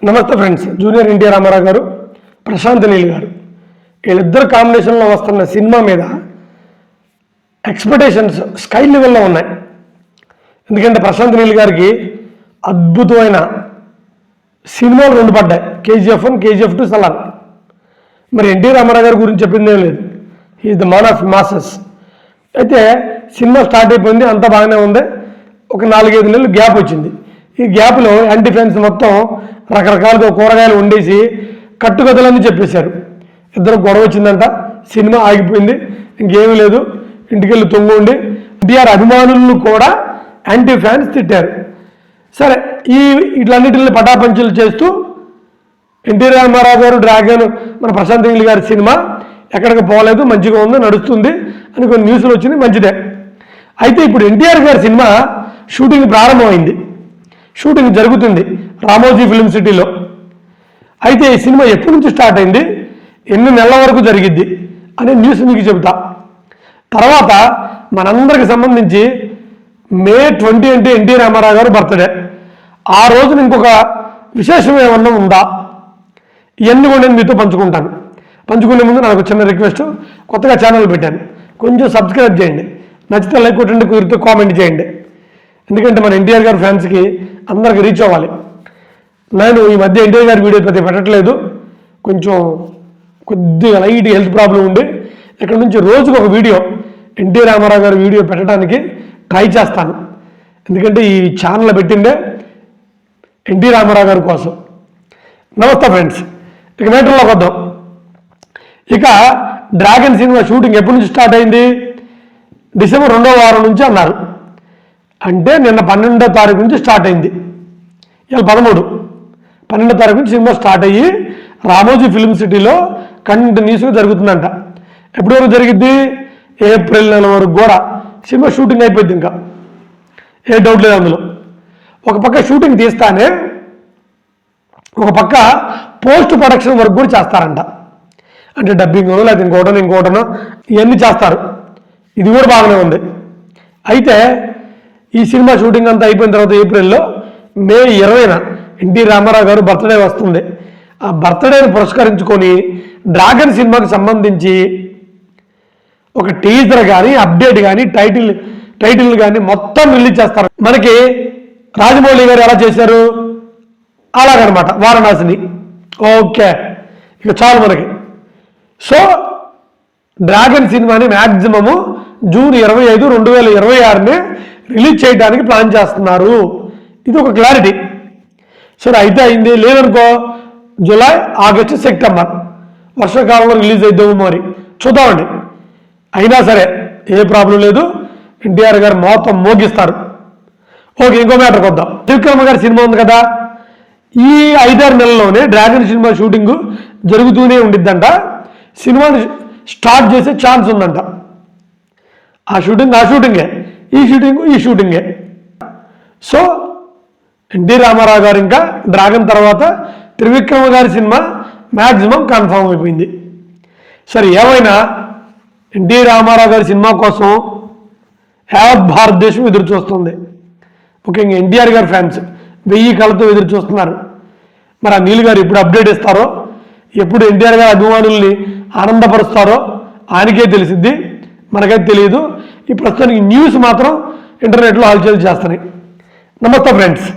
నమస్తే friends junior NTR Ramarao గారు ప్రశాంత్ నీల్ గారు. వీళ్ళిద్దరు కాంబినేషన్లో వస్తున్న సినిమా మీద ఎక్స్పెక్టేషన్స్ స్కై లెవెల్లో ఉన్నాయి. ఎందుకంటే ప్రశాంత్ నీల్ గారికి అద్భుతమైన సినిమాలు రెండు పడ్డాయి. KGF one KGF two Salaar మరి ఎన్టీ రామారావు గారి గురించి చెప్పిందేం లేదు. Is the man of masses అయితే సినిమా స్టార్ట్ అయిపోయింది అంతా బాగానే ఉంది. ఒక నాలుగైదు నెలలు గ్యాప్ వచ్చింది. ఈ గ్యాప్లో యాంటీ ఫ్యాన్స్ మొత్తం రకరకాలుగా కూరగాయలు వండేసి కట్టుకథలన్నీ చెప్పేశారు. ఇద్దరు గొడవ వచ్చిందంట సినిమా ఆగిపోయింది ఇంకేమీ లేదు ఇంటికెళ్ళి తొంగుండి ఎన్టీఆర్ అభిమానులను కూడా యాంటీ ఫ్యాన్స్ తిట్టారు. సరే ఈ ఇట్లన్నిటిని పటాపంచలు చేస్తూ ఎన్టీ రామారావు గారు డ్రాగన్ మన ప్రశాంత్ నీల్ గారి సినిమా ఎక్కడికి పోలేదు మంచిగా ఉంది నడుస్తుంది అని కొన్ని న్యూస్లు వచ్చింది మంచిదే. అయితే ఇప్పుడు ఎన్టీఆర్ గారి సినిమా షూటింగ్ ప్రారంభమైంది. షూటింగ్ జరుగుతుంది. రామోజీ ఫిల్మ్ సిటీలో. అయితే ఈ సినిమా ఎప్పటి నుంచి స్టార్ట్ అయింది? ఎన్ని నెలల వరకు జరిగిద్ది? అనే న్యూస్ మీకు చెబుతా. తర్వాత మనందరికి సంబంధించి మే ట్వంటీ అంటే ఎన్టీ రామారావు గారు బర్త్డే. ఆ రోజున ఇంకొక విశేషం ఏమన్నా ఉందా? ఇవన్నీ కూడా నేను మీతో పంచుకుంటాను. పంచుకునే ముందు నాకు చిన్న రిక్వెస్ట్. కొత్తగా ఛానల్ పెట్టాను. కొంచెం సబ్స్క్రైబ్ చేయండి. నచ్చితే లైక్ కొట్టండి కుదిరితే కామెంట్ చేయండి. ఎందుకంటే మన ఎన్టీఆర్ గారు ఫ్యాన్స్కి అందరికి రీచ్ అవ్వాలి. నేను ఈ మధ్య ఎన్టీఆర్ గారి వీడియో ప్రతి పెట్టట్లేదు. కొంచెం కొద్దిగా లైట్ హెల్త్ ప్రాబ్లం ఉండి ఇక్కడ నుంచి రోజుకు ఒక వీడియో ఎన్టీ రామారావు గారి వీడియో పెట్టడానికి ట్రై చేస్తాను. ఎందుకంటే ఈ ఛానల్ పెట్టిందే ఎన్టీ రామారావు గారి కోసం. నమస్తే ఫ్రెండ్స్. ఇక మేటర్లోకి వద్దాం. ఇక డ్రాగన్ సినిమా షూటింగ్ ఎప్పటి నుంచి స్టార్ట్ అయింది? డిసెంబర్ రెండో వారం నుంచి అన్నారు. అంటే నిన్న పన్నెండో తారీఖు నుంచి స్టార్ట్ అయింది. ఇలా పదమూడు. పన్నెండో తారీఖు నుంచి సినిమా స్టార్ట్ అయ్యి రామోజీ ఫిల్మ్ సిటీలో కంటిన్యూస్గా జరుగుతుందంట. ఎప్పటి వరకు జరిగిద్ది? ఏప్రిల్ నెల వరకు కూడా. సినిమా షూటింగ్ అయిపోయింది ఇంకా. ఏ డౌట్ లేదు అందులో. ఒక పక్క షూటింగ్ తీస్తానే ఒక పక్క పోస్ట్ ప్రొడక్షన్ వర్క్ కూడా చేస్తారంట. అంటే డబ్బింగ్ లేకపోతే ఇంకోటనో ఇంకోటనో ఇవన్నీ చేస్తారు. ఇది కూడా బాగానే ఉంది. అయితే ఈ సినిమా షూటింగ్ అంతా అయిపోయిన తర్వాత ఏప్రిల్లో మే ఇరవైన ఎన్టీ రామారావు గారు బర్త్డే వస్తుంది ఆ బర్త్డేని పురస్కరించుకొని డ్రాగన్ సినిమాకి సంబంధించి ఒక టీజర్ కానీ అప్డేట్ కానీ టైటిల్ టైటిల్ కానీ మొత్తం రిలీజ్ చేస్తారు. మనకి రాజమౌళి గారు ఎలా చేశారు? అలాగనమాట వారణాసిని. ఓకే ఇక చాలు మనకి. సో డ్రాగన్ సినిమాని మ్యాక్సిమము జూన్ ఇరవై ఐదు రెండు వేల ఇరవై ఆరుని రిలీజ్ చేయడానికి ప్లాన్ చేస్తున్నారు. ఇది ఒక క్లారిటీ. సరే అయితే అయింది. లేదనుకో జూలై ఆగస్టు సెప్టెంబర్. వర్షాకాలంలో రిలీజ్ అవుతాము మరి. చూద్దామండి. అయినా సరే ఏ ప్రాబ్లం లేదు. ఎన్టీఆర్ గారు మొత్తం మోగిస్తారు. ఓకే ఇంకో మ్యాటర్కి వద్దాం త్రివిక్రమ గారి సినిమా ఉంది కదా? ఈ ఐదారు నెలల్లోనే డ్రాగన్ సినిమా షూటింగ్ జరుగుతూనే ఉండిద్దంట. సినిమాని స్టార్ట్ చేసే ఛాన్స్ ఉందంట. ఆ షూటింగ్ ఆ షూటింగే. ఈ షూటింగ్ ఈ షూటింగే. సో ఎన్టీ రామారావు గారు ఇంకా డ్రాగన్ తర్వాత త్రివిక్రమ గారి సినిమా మ్యాక్సిమం కన్ఫామ్ అయిపోయింది. సరే ఏమైనా ఎన్టీ రామారావు గారి సినిమా కోసం యావత్ భారతదేశం ఎదురు చూస్తుంది. ముఖ్యంగా ఎన్టీఆర్ గారి ఫ్యాన్స్ వెయ్యి కళ్ళతో ఎదురు చూస్తున్నారు. మరి ఆ నీళ్ళు గారు ఎప్పుడు అప్డేట్ ఇస్తారో ఎప్పుడు ఎన్టీఆర్ గారి అభిమానుల్ని ఆనందపరుస్తారో ఆయనకే తెలిసిద్ది మనకైతే తెలియదు. ఈ ప్రస్తుతానికి న్యూస్ మాత్రం ఇంటర్నెట్లో హల్చల్ చేస్తున్నాయి నమస్తే ఫ్రెండ్స్.